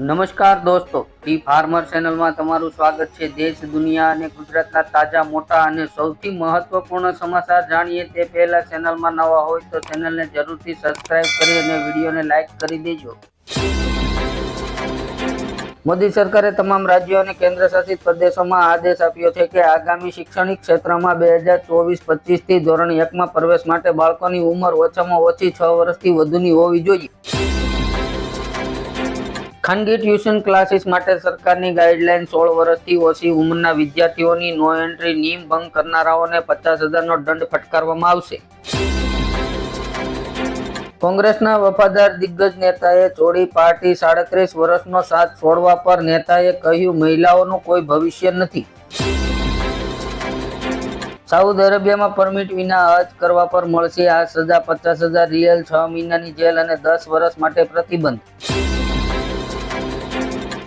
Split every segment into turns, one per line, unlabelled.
નમસ્કાર દોસ્તો, T farmer ચેનલમાં તમારું સ્વાગત છે. દેશ, દુનિયા અને ગુજરાતના તાજા, મોટા અને સૌથી મહત્વપૂર્ણ સમાચાર જાણીએ તે પહેલા ચેનલમાં નવા હોય તો ચેનલને જરૂરથી સબસ્ક્રાઇબ કરી અને વિડીયોને લાઈક કરી દેજો. મોદી સરકારે તમામ રાજ્યો અને કેન્દ્ર શાસિત પ્રદેશોમાં આદેશ આપ્યો છે કે આગામી શૈક્ષણિક ક્ષેત્રમાં બે હજાર ચોવીસ પચીસથી ધોરણ એકમાં પ્રવેશ માટે બાળકોની ઉંમર ઓછામાં ઓછી છ વર્ષથી વધુની હોવી જોઈએ. ખાનગી ટ્યુશન ક્લાસીસ માટે સરકારની ગાઈડલાઈન સોળ વર્ષથી ઓછી ઉંમરના વિદ્યાર્થીઓની નો એન્ટ્રી નિયમ ભંગ કરનારાઓને પચાસ હજારનો દંડ ફટકારવામાં આવશે. કોંગ્રેસના વફાદાર દિગ્ગજ નેતાએ છોડી પાર્ટી સાડત્રીસ વર્ષનો સાથ છોડવા પર નેતાએ કહ્યું, મહિલાઓનું કોઈ ભવિષ્ય નથી. સાઉદ અરેબિયામાં પરમિટ વિના હજ કરવા પર મળશે આ સજા પચાસ હજાર રિયલ છ મહિનાની જેલ અને દસ વર્ષ માટે પ્રતિબંધ.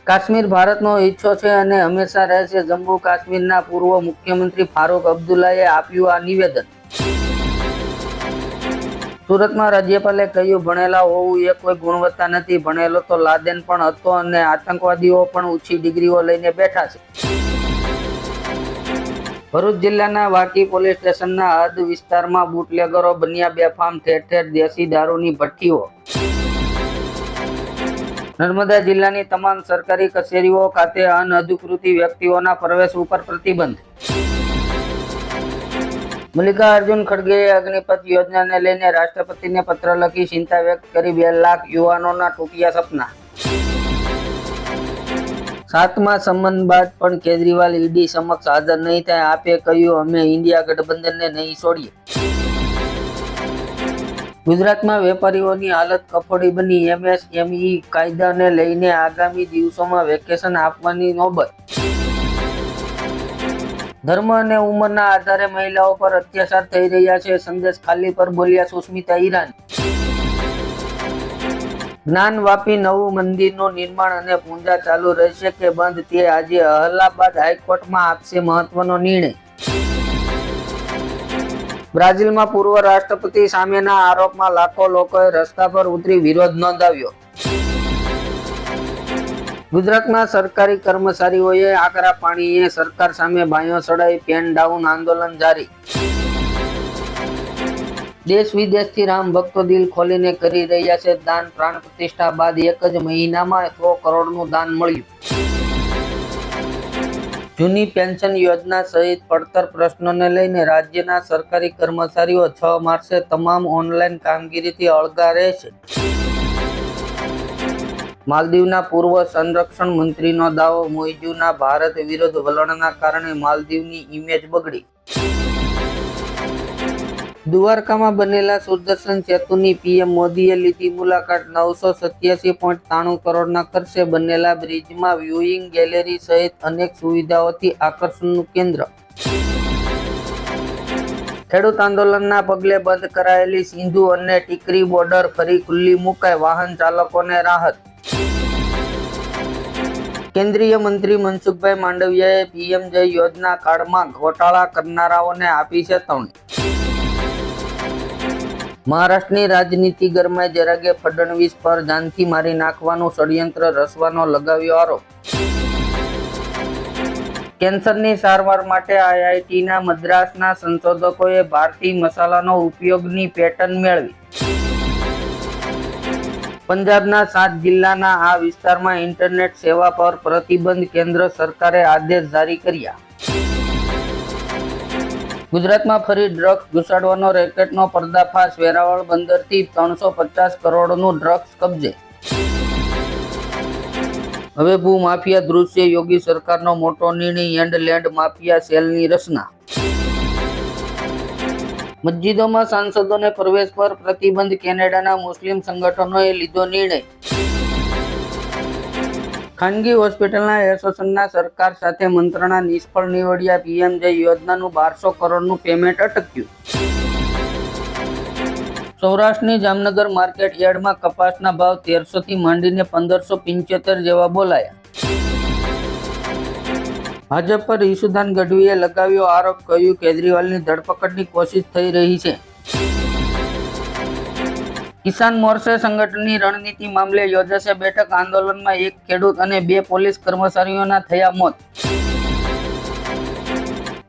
કાશ્મીર ભારતનો હિસ્સો છે અને હંમેશા રહેશે જમ્મુ કાશ્મીરના પૂર્વ મુખ્યમંત્રી ફારૂક અબ્દુલ્લાએ આપ્યું આ નિવેદન. સુરતમાં રાજ્યપાલે કહ્યું, ભણેલા હોવું એ કોઈ ગુણવત્તા નથી. ભણેલો તો લાદેન પણ હતો અને આતંકવાદીઓ પણ ઊંચી ડિગ્રીઓ લઈને બેઠા છે. ભરૂચ જિલ્લાના વાકી પોલીસ સ્ટેશનના હદ વિસ્તારમાં બુટલેગરો બન્યા બેફામ ઠેર ઠેર દેશી દારૂની ભઠ્ઠીઓ. નર્મદા જિલ્લાની તમામ સરકારી કચેરીઓ ખાતે અનઅધિકૃત વ્યક્તિઓના પ્રવેશ ઉપર પ્રતિબંધ. મલ્લિકાર્જુન ખડગેએ અગ્નિપથ યોજનાને લઈને રાષ્ટ્રપતિને પત્ર લખી ચિંતા વ્યક્ત કરી બે લાખ યુવાનોના તૂટ્યા સપના. સાતમા સંબંધ બાદ પણ કેજરીવાલ ઈડી સમક્ષ હાજર નહીં થાય, આપે કહ્યું, અમે ઇન્ડિયા ગઠબંધનને નહીં છોડીએ. ગુજરાતમાં વેપારીઓની હાલત કફોડી બની. એમએસએમઈ કાયદાને લઈને આગામી દિવસોમાં વેકેશન આપવાની નોબત. ધર્મ અને ઉંમરના આધારે મહિલાઓ પર અત્યાચાર થઈ રહ્યા છે. સંદેશ ખાલી પર બોલ્યા સુસ્મિતા ઈરાન. જ્ઞાન વાપી નવું મંદિરનું નિર્માણ અને પૂજા ચાલુ રહેશે કે બંધ તે આજે અલ્હાબાદ હાઈકોર્ટમાં આપશે મહત્વનો નિર્ણય. બ્રાઝિલમાં પૂર્વ રાષ્ટ્રપતિ સામેના આરોપમાં લાખો લોકોએ રસ્તા પર ઉતરી વિરોધ નોંધાવ્યો. ગુજરાતમાં સરકારી કર્મચારીઓએ આકરા પાણીએ સરકાર સામે બાયો સડાઈ, પેન ડાઉન આંદોલન જારી. દેશ વિદેશથી રામ ભક્તો દિલ ખોલીને કરી રહ્યા છે દાન, પ્રાણ પ્રતિષ્ઠા બાદ એક જ મહિનામાં સો કરોડનું દાન મળ્યું. જૂની પેન્શન યોજના સહિત પડતર પ્રશ્નોને લઈને રાજ્યના સરકારી કર્મચારીઓ છ માર્ચે તમામ ઓનલાઈન કામગીરીથી અળગા રહેશે. માલદીવના પૂર્વ સંરક્ષણ મંત્રીનો દાવો, મોઇજુના ભારત વિરોધ વલણના કારણે માલદીવની ઇમેજ બગડી. દ્વારકામાં બનેલા સુદર્શન સેતુની પીએમ મોદીએ લીધી મુલાકાત નવસો સત્યાસી પોઈન્ટ ત્રાણું કરોડના ખર્ચે બનેલા બ્રિજમાં વ્યુઇંગ ગેલેરી સહિત અનેક સુવિધાઓથી આકર્ષણનું કેન્દ્ર. ખેડૂત આંદોલનના પગલે બંધ કરાયેલી સિંધુ અને ટીકરી બોર્ડર ફરી ખુલ્લી મુકાય વાહન ચાલકોને રાહત. કેન્દ્રીય મંત્રી મનસુખભાઈ માંડવિયાએ પીએમ જય યોજના કાળમાં ઘોટાળા કરનારાઓને આપી ચેતવણી મહારાષ્ટ્રની રાજનીતિ ગરમાઈ જરાગે ફડણવીસ પર જાનથી મારી નાખવાનું ષડયંત્ર રચવાનો લગાવ્યો આરોપ. કેન્સરની સારવાર માટે આઈઆઈટીના મદ્રાસના સંશોધકોએ ભારતીય મસાલાનો ઉપયોગની પેટર્ન મેળવી. પંજાબના સાત જિલ્લાના આ વિસ્તારમાં ઇન્ટરનેટ સેવા પર પ્રતિબંધ કેન્દ્ર સરકારે આદેશ જારી કર્યા. ગુજરાતમાં ફરી ડ્રગ્સ ઘુસાડવાનો રેકેટનો પર્દાફાશ. વેરાવળ બંદરથી ત્રણસો પચાસ કરોડનું ડ્રગ્સ કબજે. હવે ભૂમાફિયા દૃશ્ય યોગી સરકારનો મોટો નિર્ણય એન્ડ લેન્ડ માફિયા સેલની રચના. મસ્જિદોમાં સાંસદોને પ્રવેશ પર પ્રતિબંધ. કેનેડાના મુસ્લિમ સંગઠનોએ લીધો નિર્ણય. ખાનગી હોસ્પિટલના એસોસિએશનના સરકાર સાથે મંત્રણા નિષ્ફળ નીવડ્યા. પીએમ જય યોજનાનું બારસો કરોડનું પેમેન્ટ અટક્યું. સૌરાષ્ટ્રની જામનગર માર્કેટ યાર્ડમાં કપાસના ભાવ તેરસો થી માંડીને પંદરસો પંચોતેર જેવા બોલાયા. ભાજપ પર ઈશુદાન ગઢવીએ લગાવ્યો આરોપ, કહ્યું કેજરીવાલની ધરપકડની કોશિશ થઈ રહી છે. કિસાન મોરચે સંગઠનની રણનીતિ મામલે યોજાશે બેઠક. આંદોલનમાં એક ખેડૂત અને બે પોલીસ કર્મચારીઓના થયા મોત.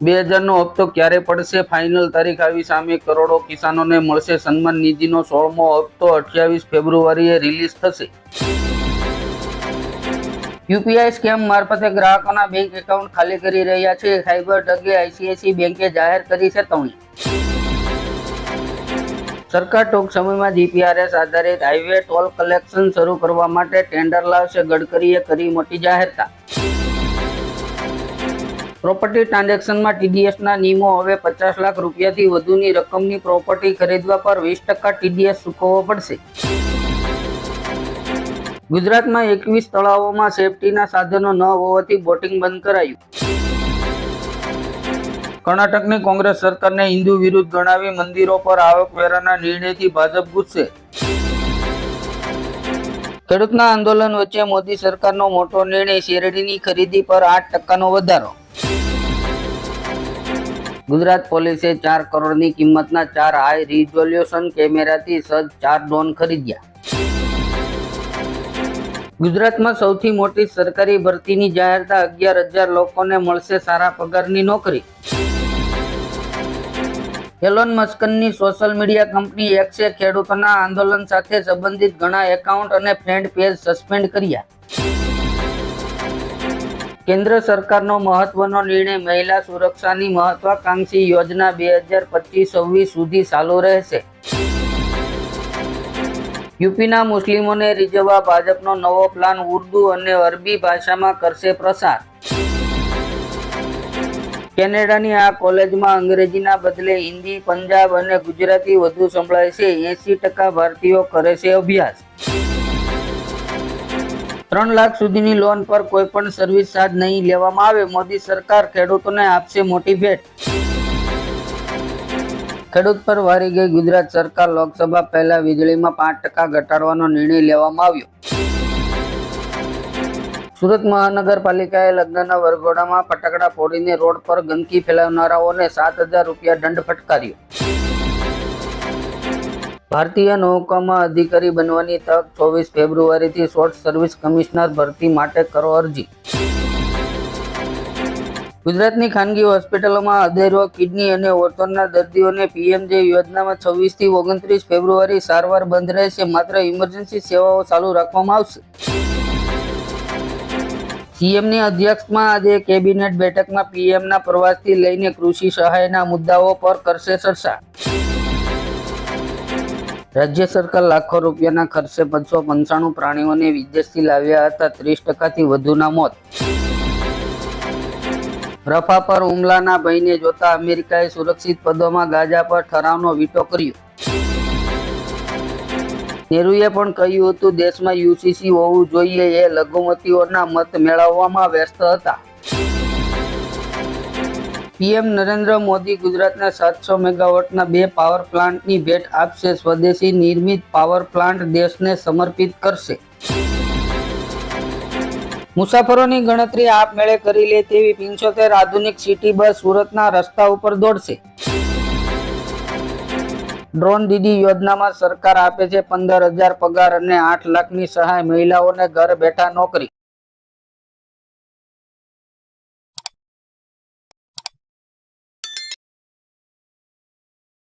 બે હજારનો હપ્તો ક્યારે પડશે? ફાઇનલ તારીખ આવી સામે કરોડો કિસાનોને મળશે સન્માન નિધિનો સોળમો હપ્તો અઠ્યાવીસ ફેબ્રુઆરીએ રિલીઝ થશે. યુપીઆઈ સ્કેમ મારફતે ગ્રાહકોના બેંક એકાઉન્ટ ખાલી કરી રહ્યા છે. સાયબર ઠગે આઈસીઆઈસી બેંકે જાહેર કરી ચેતવણી સરકાર ટૂંક સમયમાં જીપીઆરએસ આધારિત હાઈવે ટોલ કલેક્શન શરૂ કરવા માટે ટેન્ડર લાવશે. ગડકરીએ કરી મોટી જાહેરતા. પ્રોપર્ટી ટ્રાન્ઝેક્શનમાં ટીડીએસના નિયમો હવે પચાસ લાખ રૂપિયાથી વધુની રકમની પ્રોપર્ટી ખરીદવા પર વીસ ટકા ટીડીએસ ચૂકવવો પડશે. ગુજરાતમાં એકવીસ તળાવોમાં સેફટીના સાધનો ન હોવાથી બોટિંગ બંધ કરાયું. કર્ણાટકની કોંગ્રેસ સરકારને હિન્દુ વિરુદ્ધ ગણાવી મંદિરો પર આવકવેરાના નિર્ણયથી ભાજપ ગુસ્સે. ખેડૂતના આંદોલન વચ્ચે મોદી સરકારનો મોટો નિર્ણય શેરડીની ખરીદી પર આઠ ટકાનો વધારો. ગુજરાત પોલીસે ચાર કરોડની કિંમતના ચાર હાઈ રિઝોલ્યુશન કેમેરાથી સજ્જ ચાર ડ્રોન ખરીદ્યા. ગુજરાતમાં સૌથી મોટી સરકારી ભરતીની જાહેરતા અગિયાર હજાર લોકોને મળશે સારા પગારની નોકરી. એલોન મસ્કનની સોશિયલ મીડિયા કંપની એક્સે ખેડૂતોના આંદોલન સાથે સંબંધિત ઘણા એકાઉન્ટ અને ફ્રેન્ડ પેજ સસ્પેન્ડ કર્યા. કેન્દ્ર સરકારનો મહત્વનો નિર્ણય મહિલા સુરક્ષાની મહત્વાકાંક્ષી યોજના બે હજાર પચીસ છવ્વીસ સુધી ચાલુ રહેશે. યુપીના મુસ્લિમોને રીઝવવા ભાજપનો નવો પ્લાન ઉર્દુ અને અરબી ભાષામાં કરશે પ્રસાર. કેનેડાની આ કોલેજમાં અંગ્રેજીના બદલે હિન્દી, પંજાબ અને ગુજરાતી વધુ સંભળાય છે. એસી ટકા ભારતીયો કરે છે અભ્યાસ. ત્રણ લાખ સુધીની લોન પર કોઈ પણ સર્વિસ ચાર્જ નહીં લેવામાં આવે. મોદી સરકાર ખેડૂતોને આપશે મોટી ભેટ. ખેડૂત પર વારી ગઈ ગુજરાત સરકાર લોકસભા પહેલા વીજળીમાં પાંચ ટકા ઘટાડવાનો નિર્ણય લેવામાં આવ્યો. સુરત મહાનગરપાલિકાએ લગ્નના વરઘોડામાં ફટાકડા ફોડીને રોડ પર ગંદકી ફેલાવનારાઓને સાત હજાર રૂપિયા દંડ ફટકાર્યો. ભારતીય નૌકામાં અધિકારી બનવાની તક ચોવીસ ફેબ્રુઆરીથી શોર્ટ સર્વિસ કમિશનર ભરતી માટે કરો અરજી. ગુજરાતની ખાનગી હોસ્પિટલોમાં અધેરો કિડની અને ઓર્થોનના દર્દીઓને પીએમજે યોજનામાં છવ્વીસથી ઓગણત્રીસ ફેબ્રુઆરી સારવાર બંધ રહેશે, માત્ર ઇમરજન્સી સેવાઓ ચાલુ રાખવામાં આવશે. સીએમની અધ્યક્ષમાં આજે કેબિનેટ બેઠકમાં પીએમના પ્રવાસથી લઈને કૃષિ સહાયના મુદ્દાઓ પર કરશે ચર્ચા. રાજ્ય સરકાર લાખો રૂપિયાના ખર્ચે પાંચસો પંચાણું પ્રાણીઓને વિદેશથી લાવ્યા હતા, ત્રીસ ટકાથી વધુના મોત. રફા પર હુમલાના ભયને જોતા અમેરિકાએ સુરક્ષિત પદોમાં ગાઝા પર ઠરાવનો વીટો કર્યો. નેહરુએ પણ કહ્યું હતું, દેશમાં યુસીસી હોવું જોઈએ, એ લઘુમતીઓના મત મેળવવામાં વ્યસ્ત હતા. પીએમ નરેન્દ્ર મોદી ગુજરાતના સાતસો મેગાવોટના બે પાવર પ્લાન્ટની ભેટ આપશે, સ્વદેશી નિર્મિત પાવર પ્લાન્ટ દેશને સમર્પિત કરશે. મુસાફરોની ગણતરી આપમેળે કરી લે તેવી પિંચોતેર આધુનિક સિટી બસ સુરતના રસ્તા ઉપર દોડશે. ડ્રોન દીદી યોજનામાં સરકાર આપે છે પંદર હજાર પગાર અને આઠ લાખની સહાય. મહિલાઓને ઘર બેઠા નોકરી.